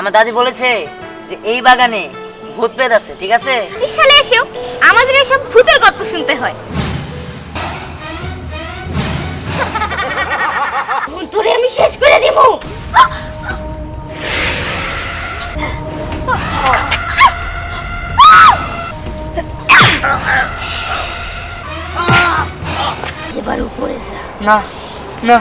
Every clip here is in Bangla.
আমার দাদি বলেছে যে এই বাগানে ভূত প্রেত আছে ঠিক আছে? পঁচিশ সালে এসেও আমাদের এসব ভূতের গল্প শুনতে হয়। তোরে আমি শেষ করে দেব। এবার উপরে যা। না না।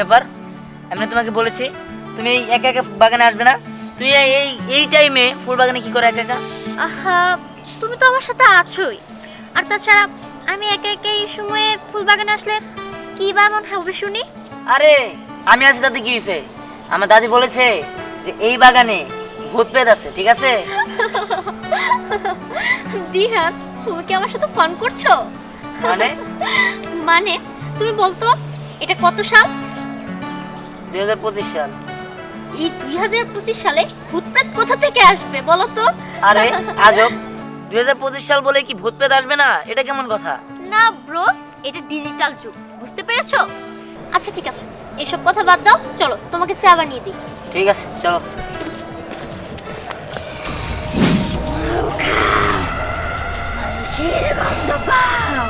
ব্যাপার আমি তোমাকে বলেছি তুমি এই একা একা বাগানে আসবে না। তুমি এই এই টাইমে ফুল বাগানে কি করে একা একা? আহা তুমি তো আমার সাথে আছোই। আর তাছাড়া আমি একা একা এই সময়ে ফুল বাগানে আসলে কি বা এমন হবে শুনি? আরে আমি আছি তাতে কি হয়েছে আমার দাদি বলেছে যে এই বাগানে ভূত প্রেত আছে ঠিক আছে? দিহান তুমি কি আমার সাথে ফোন করছ? মানে? মানে তুমি বলতো এটা কত সাল দুই হাজার পঁচিশ সাল। এই দুই হাজার পঁচিশ সালে ভূতপ্রেত কোথা থেকে আসবে বলো তো? আরে আজব। দুই হাজার পঁচিশ সাল বলে কি ভূত প্রেত আসবে না? এটা কেমন কথা? না ব্রো এটা ডিজিটাল যুগ। বুঝতে পেরেছ? আচ্ছা ঠিক আছে। এসব কথা বাদ দাও। চলো তোমাকে চা বানিয়ে দিই। ঠিক আছে চলো। মানুষের গন্ধ পাও।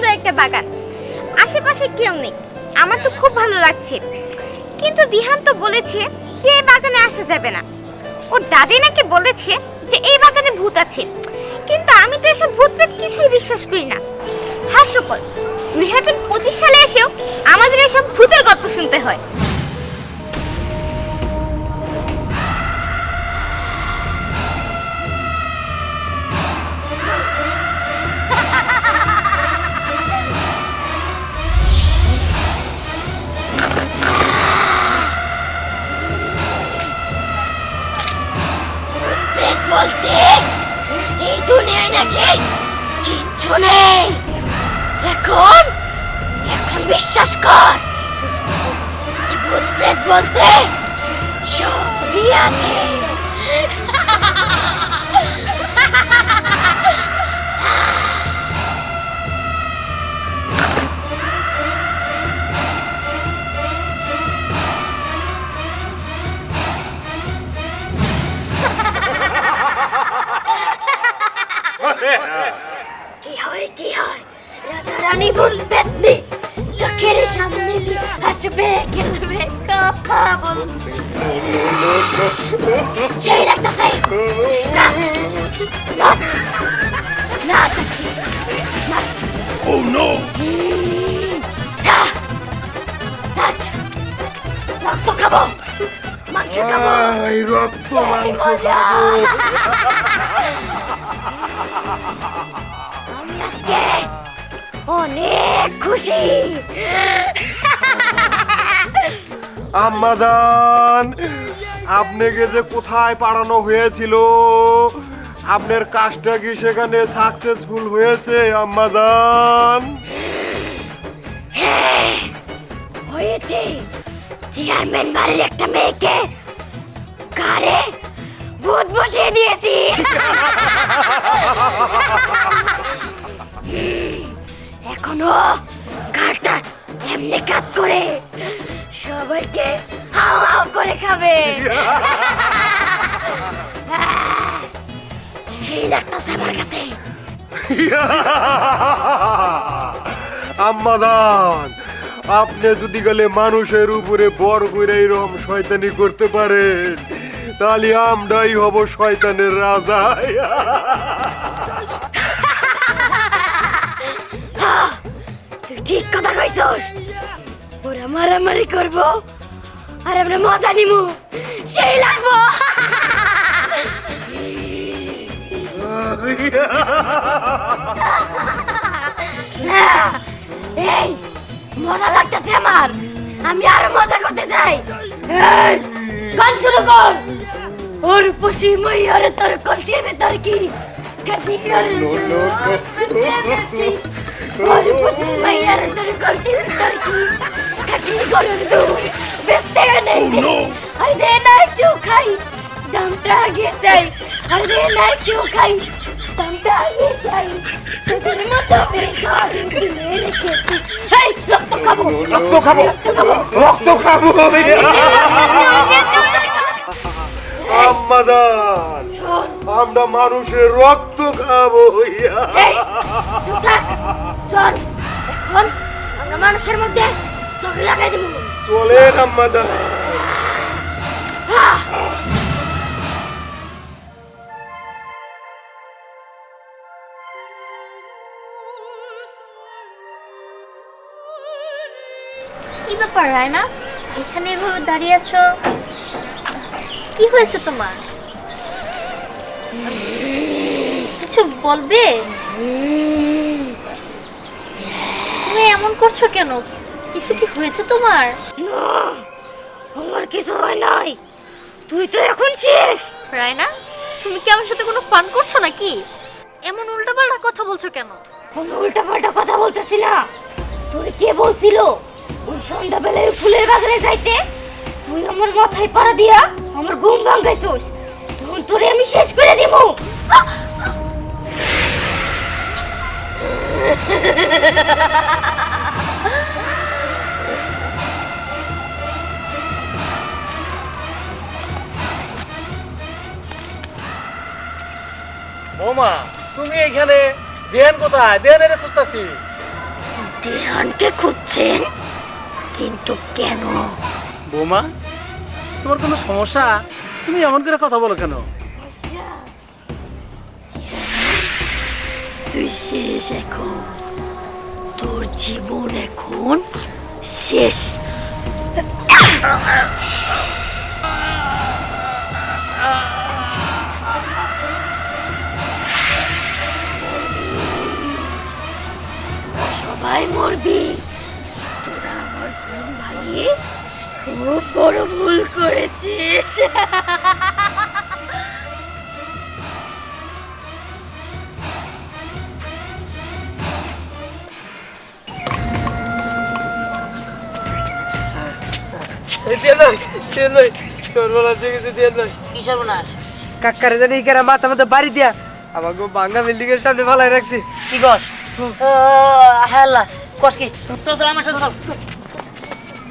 সুন্দর একটা বাগান। আশেপাশে কেউ নেই। আমার তো খুব ভালো লাগছে। কিন্তু দিহান তো বলেছে যে এই বাগানে আসা যাবে না। ওর দাদি নাকি বলেছে যে এই বাগানে ভূত আছে। কিন্তু আমি তো এসব ভূত প্রেত কিছুই বিশ্বাস করি না। হাস্যকর। দুই হাজার পঁচিশ সালে এসেও আমাদের এসব ভূতের গল্প শুনতে হয়। আমি আজকে অনেক খুশি আম্মাজান, আপনাকে যে কোথায় পাঠানো হয়েছিল? আপনার কাজটা কি সেখানে সাকসেসফুল হয়েছে, আম্মাজান? হয়েছে। চেয়ারম্যান বাড়ির একটা মেয়েকে ঘরে ভূত বসিয়ে দিয়েছি। এখনও ঘাটটা এমনি কাজ করে সবাইকে হাও হাও করে খাবে। সেই আমার কাছে। আম্মাদান আপনি যদি গেলে মানুষের উপরে বর করে এরকম শয়তানি করতে পারেন। তাহলে আমরাই হব শয়তানের রাজা। তুই ঠিক কথা কইছস। ওরা মারামারি করব, আর আমরা মজা নিমু। সেই লাগবো। এই, মজা লাগতেছে আমার। আমি আরও মজা করতে চাই। গান শুরু কর। ওর পশি মই আরে তোর কলসির ভেতর কি কাটি আরে ওর পশি মই আরে তোর কলসির ভেতর কি কাটি গরুর দুধ বেচতে নেই যে আরে দে না একটু খাই দামটা আগে চাই আরে দে না একটু খাই দামটা আগে চাই তোদের আম্মাজান আমরা মানুষের রক্ত খাব চল এখন আমরা মানুষের মধ্যে চোখ লাগাই দেবো। চলেন আম্মাজান। কি ব্যাপার রায়না? এখানে এভাবে দাঁড়িয়ে আছো? কি হয়েছে তোমার? কিছু বলবে? তুমি এমন করছ কেন? কিছু কি হয়েছে তোমার? না আমার কিছু হয় নাই। তুই তো এখন শেষ। রায়না তুমি কি আমার সাথে কোনো ফান করছ নাকি? এমন উল্টাপাল্টা কথা বলছো কেন? কোনো উল্টা পাল্টা কথা বলতেছি না। তোর কে বলছিল? ওই সন্ধ্যাবেলায় ফুলের বাগানে যাইতে? তুই আমার মাথায় পাড়া দিয়া আমার ঘুম ভাঙাইছোস তখন তোরে আমি শেষ করে দিব বৌমা তুমি এখানে দেন কোথায়? দেন এনে খুঁজতেছি। দেহানকে খুঁজছেন? কিন্তু কেন? বৌমা তোমার কোনো সমস্যা? তুমি এমন করে কথা বলো কেন? তুই শেষ এখন। তোর জীবন এখন শেষ। সবাই মরবি। তোরা আমার ঘুম খুব বড় ভুল করেছিস। কাকারে জানি এখানে মাথা মাথা বাড়ি দিয়া আমাকে বাংলা বিল্ডিং এর সামনে ফালাই রাখছি। কি কস? হ্যাঁ কস কি? চল চল আমার সাথে চল।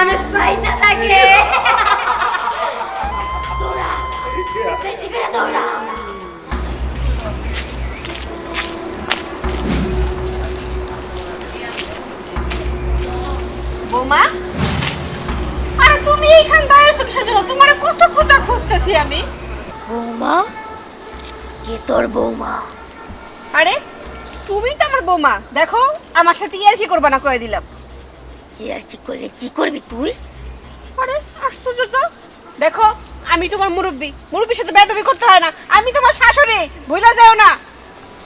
মানুষ পাইতে থাকে। দৌড়া বেশি করে দৌড়া। বৌমা আরে তুমি এইখান দাঁড়িয়েছো কিসের জন্য তোমার কত খোঁজা খুঁজতেছি আমি। বৌমা কে তোর বৌমা? আরে তুমি তো আমার বৌমা। দেখো আমার সাথে ইয়ার কি করবা না কয়ে দিলাম। এ আর কি করলে? কি করবি তুই? আরে আশ্চর্য তো। দেখো আমি তোমার মুরব্বী। মুরব্বীর সাথে বেদবি করতে হয় না। আমি তোমার শাশুড়ি। ভুলে যাও না।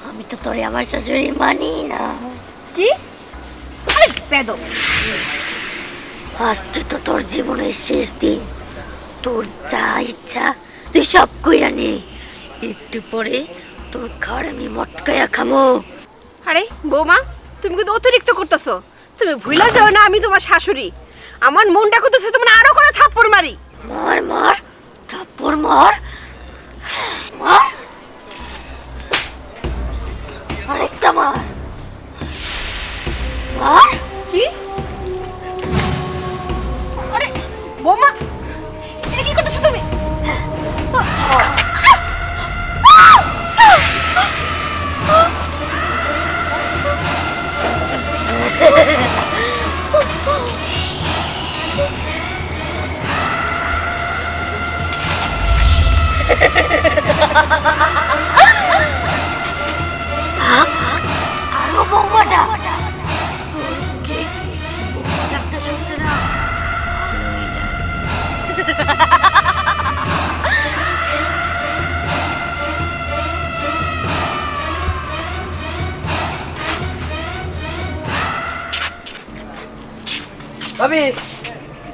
আমি তো তোরে আমার শাশুড়ি মানি না। কি? বেদব আজকে তো তোর জীবনের শেষ দিন। তোর যা ইচ্ছা তুই সব কইরা নে। একটু পরে তোর ঘর আমি মটকায়া খামো। আরে বৌমা তুমি কিন্তু অতিরিক্ত করতেছো। তুমি ভুলে যাও না আমি তোমার শাশুড়ি। আমার মনটা করতেছে তোমার আরও করে থাপ্পড় মারি। মার মার থাপ্পড় মার। মার। আরেকটা মার। মার। কি? ভাবি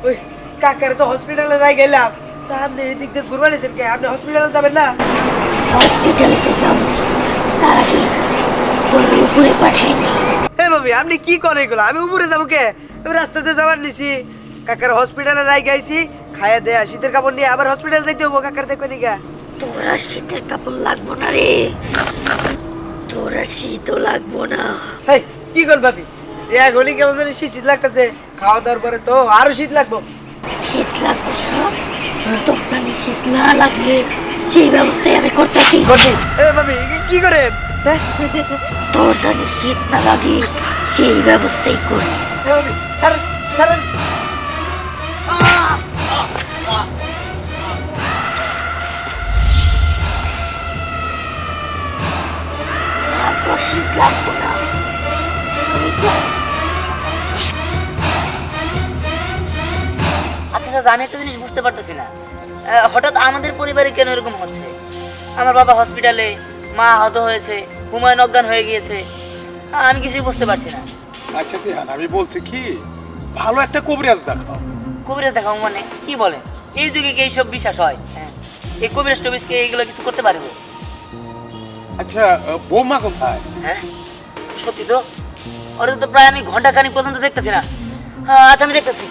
ওই কাকারে তো হসপিটালে রাই গেলাম। তা আপনি দিয়ে ঘুরবা নিয়েছেন কে? আপনি হসপিটালে যাবেন না? হসপিটালে তো যাব। তার আগে তোর উপরে পাঠাই না হে ভাবি আপনি কি করে এগুলো? আমি উপরে যাব কে? আমি রাস্তাতে যাবার নিছি। কাকার হসপিটালে রাই গাইছি। খায়া দেয়া শীতের কাপড় নিয়ে আবার হসপিটাল যাইতে হব কাকার দেখবে নিকা তোর আর শীতের কাপড় লাগবো না রে। তোর আর শীতও লাগবো না। হেই কি কর ভাবি? যে গলি কেমন জানি শীত শীত লাগতেছে। খাওয়া দাওয়ার পরে তো আরও শীত লাগবো। শীত লাগবে না তোর জানি শীত না লাগলে সেই ব্যবস্থাই আমি করতেছি। করছি এ ভাবি কি- করে? তোর জানি শীত না লাগে সেই ব্যবস্থাই করি। ভাবি ছাড়েন ছাড়েন। চাচা আমি একটা জিনিস বুঝতে পারতেছি না। হঠাৎ আমাদের পরিবারে কেন এরকম হচ্ছে? আমার বাবা হসপিটালে মা আহত হয়েছে হুমায়ুন অজ্ঞান হয়ে গিয়েছে। আমি কিছুই বুঝতে পারছি না। আচ্ছা দিহান আমি বলছি কি ভালো একটা কবিরাজ দেখাও। কবিরাজ দেখাও মানে? কি বলেন এই যুগে কি এইসব বিশ্বাস হয়? হ্যাঁ। এই কবিরাজ টবিজকে এইগুলো কিছু করতে পারব? আচ্ছা বৌমা কোথায়? হ্যাঁ? সত্যি তো? ওটা তো প্রায় আমি ঘণ্টা খানিক পর্যন্ত দেখতেছি না। হ্যাঁ আচ্ছা আমি দেখতেছি।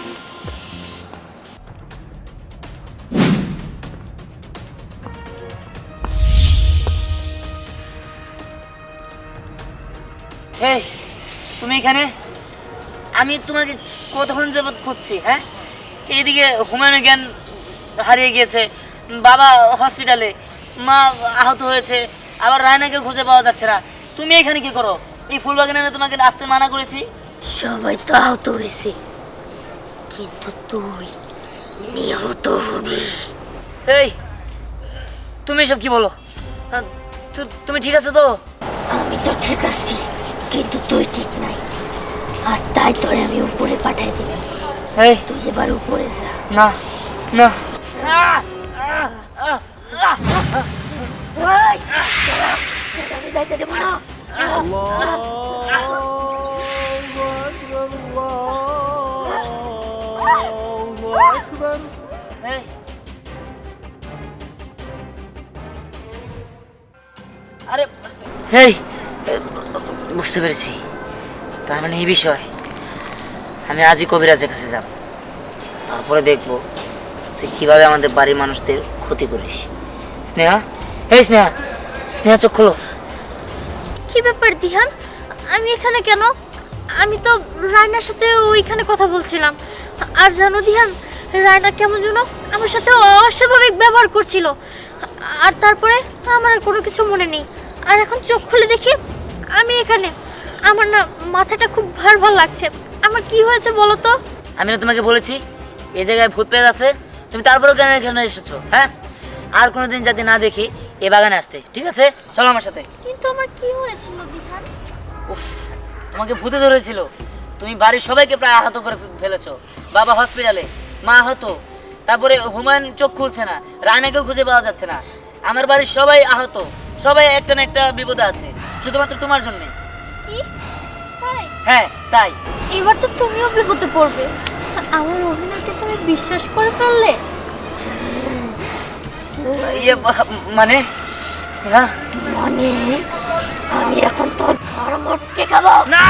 এই তুমি এখানে? আমি তোমাকে কতক্ষণ যাবত খুঁজছি হ্যাঁ? এইদিকে হুমায়ুন জ্ঞান হারিয়ে গিয়েছে বাবা হসপিটালে মা আহত হয়েছে আবার রায়নাকে খুঁজে পাওয়া যাচ্ছে না। তুমি এখানে কি করো? এই ফুলবাগানে আমি তোমাকে আসতে মানা করেছি। সবাই তো আহত হয়েছে কিন্তু তুই নিহত হবি। এই তুমি এসব কি বলো? তুমি ঠিক আছে তো? আমি তো ঠিক আছি। কিন্তু তুই ঠিক নাই। আর তাই তোরে আমি উপরে পাঠাই দিবি এই। তুই এবার উপরে যা। না না। আমি যাইতে দেবো না। আরে এই। বুঝতে পেরেছি। তার মানে এই বিষয়, আমি আজই কবিরাজের কাছে যাব। তারপরে দেখব তুই কীভাবে আমাদের বাড়ির মানুষদের ক্ষতি করিস। স্নেহা? এই স্নেহা! স্নেহা, চোখ খোলো। কি ব্যাপার দিহান? আমি এখানে কেন? আমি তো রায়নার সাথে ওইখানে কথা বলছিলাম। আর জানো দিহান, রায়না কেমন যেন আমার সাথে অস্বাভাবিক ব্যবহার করছিল। আর তারপরে আমার আর কোনো কিছু মনে নেই। আর এখন চোখ খুলে দেখি আমি এখানে। আমার না মাথাটা খুব ভার ভার লাগছে। আমার কি হয়েছে বলো তো? আমি না তোমাকে বলেছি এই জায়গায় ভূত পেয়ে আছে তুমি তারপরেও কেন এখানে এসেছ হ্যাঁ? আর কোনোদিন যাতে না দেখি এ বাগানে আসতে ঠিক আছে? চলো আমার সাথে। কিন্তু আমার কি হয়েছিল দিহান উফ তোমাকে ভূতে ধরেছিল। তুমি বাড়ির সবাইকে প্রায় আহত করে ফেলেছো। বাবা হসপিটালে মা আহত। তারপরে হুমায়ুন চোখ খুলছে না রায়নাকেও খুঁজে পাওয়া যাচ্ছে না। আমার বাড়ির সবাই আহত। সবাই একটা না একটা বিপদে আছে। শুধুমাত্র তোমার জন্য। কি? তাই? হ্যাঁ তাই। এবার তো তুমিও বিপদে পড়বে। আমার অভিনয়কে তুমি বিশ্বাস করে ফেললে? ইয়ে মানে? হ্যাঁ? মানে আমি এখন তোর ধর্ম টেকাবো খাব। না!